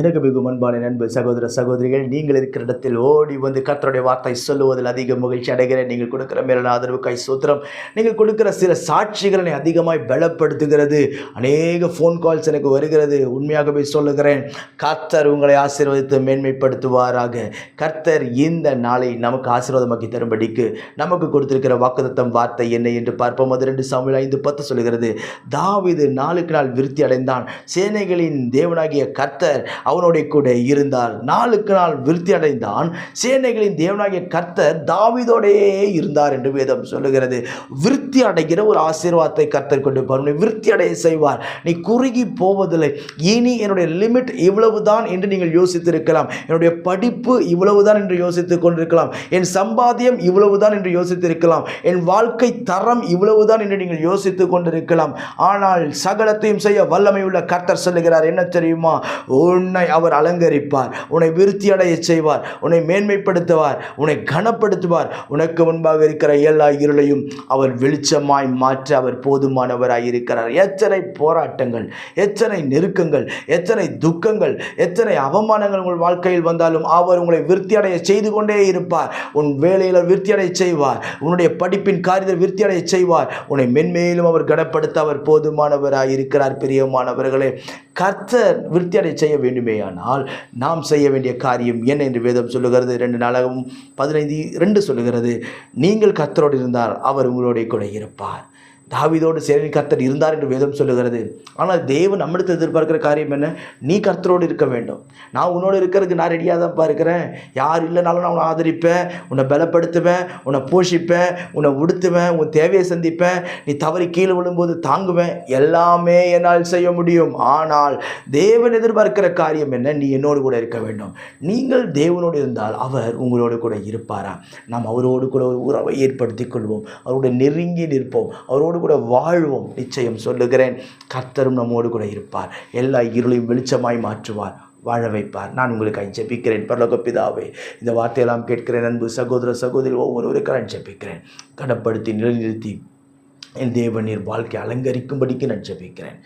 எனக்கு மிகவும் அன்பான நண்பு சகோதர சகோதரிகள் நீங்கள் இருக்கிற இடத்தில் ஓடி வந்து கர்த்தருடைய வார்த்தை சொல்லுவதில் அதிக மகிழ்ச்சி அடைகிறேன். நீங்கள் கொடுக்குற மேலான ஆதரவு கை சூத்திரம் நீங்கள் கொடுக்குற சில சாட்சிகளை அதிகமாய் பலப்படுத்துகிறது. அநேக ஃபோன் கால்ஸ் எனக்கு வருகிறது. உண்மையாகவே சொல்லுகிறேன் கர்த்தர் உங்களை ஆசீர்வதித்து மேன்மைப்படுத்துவாராக. கர்த்தர் இந்த நாளை நமக்கு ஆசீர்வாதமாக்கி தரும்படிக்கு நமக்கு கொடுத்திருக்கிற வாக்குதத்தம் வார்த்தை என்ன என்று பார்ப்போம். அது ரெண்டு சாமியில் ஐந்து பத்து சொல்லுகிறது தாவிது நாளுக்கு நாள் விருத்தி அடைந்தான். சேனைகளின் தேவனாகிய கர்த்தர் அவனுடைய கூட இருந்தார் நாளுக்கு நாள் விருத்தி அடைந்தான். சேனைகளின் தேவனாகிய கர்த்தர் தாவிதோடையே இருந்தார் என்று வேதம் சொல்லுகிறது. விருத்தி அடைகிற ஒரு ஆசீர்வாதத்தை கர்த்தர் கொண்டு பாருங்கள் விருத்தி அடைய செய்வார். நீ குறுகி போவதில்லை. இனி என்னுடைய லிமிட் இவ்வளவுதான் என்று நீங்கள் யோசித்திருக்கலாம். என்னுடைய படிப்பு இவ்வளவுதான் என்று யோசித்துக் கொண்டிருக்கலாம். என் சம்பாத்தியம் இவ்வளவுதான் என்று யோசித்திருக்கலாம். என் வாழ்க்கை தரம் இவ்வளவுதான் என்று நீங்கள் யோசித்துக் கொண்டிருக்கலாம். ஆனால் சகலத்தையும் செய்ய வல்லமை உள்ள கர்த்தர் சொல்லுகிறார். என்ன தெரியுமா? உன்னை அவர் அலங்கரிப்பார். உன்னை விருத்தி அடைய செய்வார். உன்னை மேன்மைப்படுத்துவார். உன்னை கனப்படுத்துவார். உனக்கு முன்பாக இருக்கிற எல்லா இருளையும் அவர் வெளிச்சமாய் மாற்ற அவர் போதுமானவராய் இருக்கிறார். எத்தனை போராட்டங்கள் எத்தனை நெருக்கங்கள் எத்தனை துக்கங்கள் எத்தனை அவமானங்கள் உங்கள் வாழ்க்கையில் வந்தாலும் அவர் உங்களை விருத்தி அடைய செய்து கொண்டே இருப்பார். உன் வேலையில் விருத்தி அடைய செய்வார். உன்னுடைய படிப்பின் காரியத்தில் விருத்தி அடைய செய்வார். உன்னை மென்மேலும் அவர் கனப்படுத்த அவர் போதுமானவராய் இருக்கிறார். பிரியமானவர்களே கர்த்தர் விருத்தி அடைய செய்ய வேண்டுமேயானால் நாம் செய்ய வேண்டிய காரியம் என்ன என்று வேதம் சொல்லுகிறது. ரெண்டு நாளாகவும் பதினைந்து ரெண்டு சொல்லுகிறது. நீங்கள் கர்த்தரோடு இருந்தால் அவர் உங்களோட கூட இருப்பார். தாவிதோடு சேவை கர்த்தர் இருந்தார் என்று வேதம் சொல்லுகிறது. ஆனால் தேவன் நம்மிடத்தில் எதிர்பார்க்கிற காரியம் என்ன? நீ கர்த்தரோடு இருக்க வேண்டும். நான் உன்னோடு இருக்கிறதுக்கு நான் ரெடியாக தான்ப்பா இருக்கிறேன். யார் இல்லைனாலும் நான் உன்னை ஆதரிப்பேன் உன்னை பலப்படுத்துவேன் உன்னை போஷிப்பேன் உன்னை உடுத்துவேன் உன் தேவையை சந்திப்பேன். நீ தவறி கீழே விழும்போது தாங்குவேன். எல்லாமே என்னால் செய்ய முடியும். ஆனால் தேவன் எதிர்பார்க்கிற காரியம் என்ன? நீ என்னோடு கூட இருக்க வேண்டும். நீங்கள் தேவனோடு இருந்தால் அவர் உங்களோடு கூட இருப்பாரா? நாம் அவரோடு கூட ஒரு உறவை ஏற்படுத்தி கொள்வோம். அவரோடு நெருங்கி நிற்போம். அவரோடு கூட வாழ்வோம் நிச்சயம் சொல்லுகிறேன். கர்த்தரும் நம்மோடு கூட இருப்பார். எல்லா இருளையும் வெளிச்சமாய் மாற்றுவார். வாழ வைப்பார். நான் உங்களுக்கு ஜெபிக்கிறேன். பரலோக பிதாவே இந்த வார்த்தையெல்லாம் கேட்கிறேன் அன்பு சகோதர சகோதரி ஒவ்வொருவருக்கும் ஜெபிக்கிறேன். கனப்படுத்தி நிலைநிறுத்தி என் தேவன் நீர் வாழ்க்கை அலங்கரிக்கும்படிக்கு நான் ஜெபிக்கிறேன்.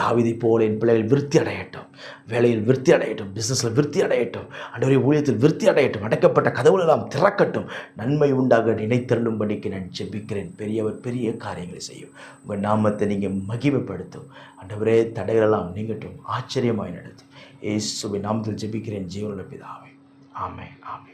தாவிதை போல என் பிள்ளைகள் விருத்தி அடையட்டும். வேலையில் விருத்தி அடையட்டும். பிஸ்னஸில் விருத்தி அடையட்டும். அன்றைய ஊழியத்தில் விருத்தி அடையட்டும். அடைக்கப்பட்ட கதவுகள் எல்லாம் திறக்கட்டும். நன்மை உண்டாக நினைத்தருளும்படிக்கு நான் ஜெபிக்கிறேன். பெரியவர் பெரிய காரியங்களை செய்யும். உங்கள் நாமத்தை நீங்கள் மகிமைப்படுத்தும். அண்டவரே தடைகளெல்லாம் நீங்கட்டும். ஆச்சரியமாய் நடத்தும். ஏசுவின் நாமத்தில் ஜெபிக்கிறேன். ஜீவனுள்ள பிதாவே. ஆமே ஆமே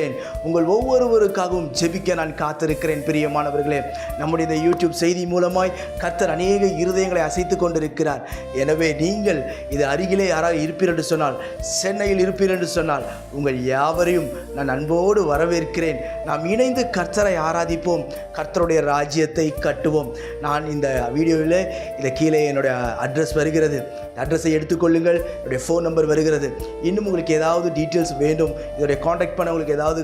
உங்கள் ஒவ்வொருவருக்காகவும் ஜெபிக்க நான் காத்திருக்கிறேன் பிரியமானவர்களே. நம்முடைய இந்த யூடியூப் செய்தி மூலமாய் கர்த்தர் அநேக இருதயங்களை அசைத்து கொண்டிருக்கிறார். எனவே நீங்கள் இது அருகிலே யாராவது இருப்பீர் என்று சொன்னால் சென்னையில் இருப்பீர் என்று சொன்னால் உங்கள் யாவரையும் நான் அன்போடு வரவேற்கிறேன். நாம் இணைந்து கர்த்தரை ஆராதிப்போம் கர்த்தருடைய ராஜ்யத்தை கட்டுவோம். நான் இந்த வீடியோவில் இதில் கீழே என்னுடைய அட்ரஸ் வருகிறது. அட்ரஸை எடுத்துக்கொள்ளுங்கள். என்னுடைய ஃபோன் நம்பர் வருகிறது. இன்னும் உங்களுக்கு ஏதாவது டீட்டெயில்ஸ் வேண்டும் இதோடைய காண்டாக்ட் பண்ண உங்களுக்கு ஏதாவது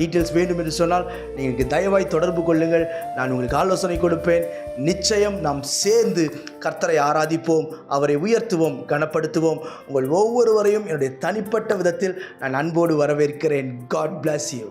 டீட்டெயில்ஸ் வேண்டும் என்று சொன்னால் நீங்கள் தயவாய் தொடர்பு கொள்ளுங்கள். நான் உங்களுக்கு ஆலோசனை கொடுப்பேன். நிச்சயம் நாம் சேர்ந்து கர்த்தரை ஆராதிப்போம் அவரை உயர்த்துவோம் கனப்படுத்துவோம். உங்கள் ஒவ்வொருவரையும் என்னுடைய தனிப்பட்ட விதத்தில் நான் அன்போடு வரவேற்கிறேன். God plus you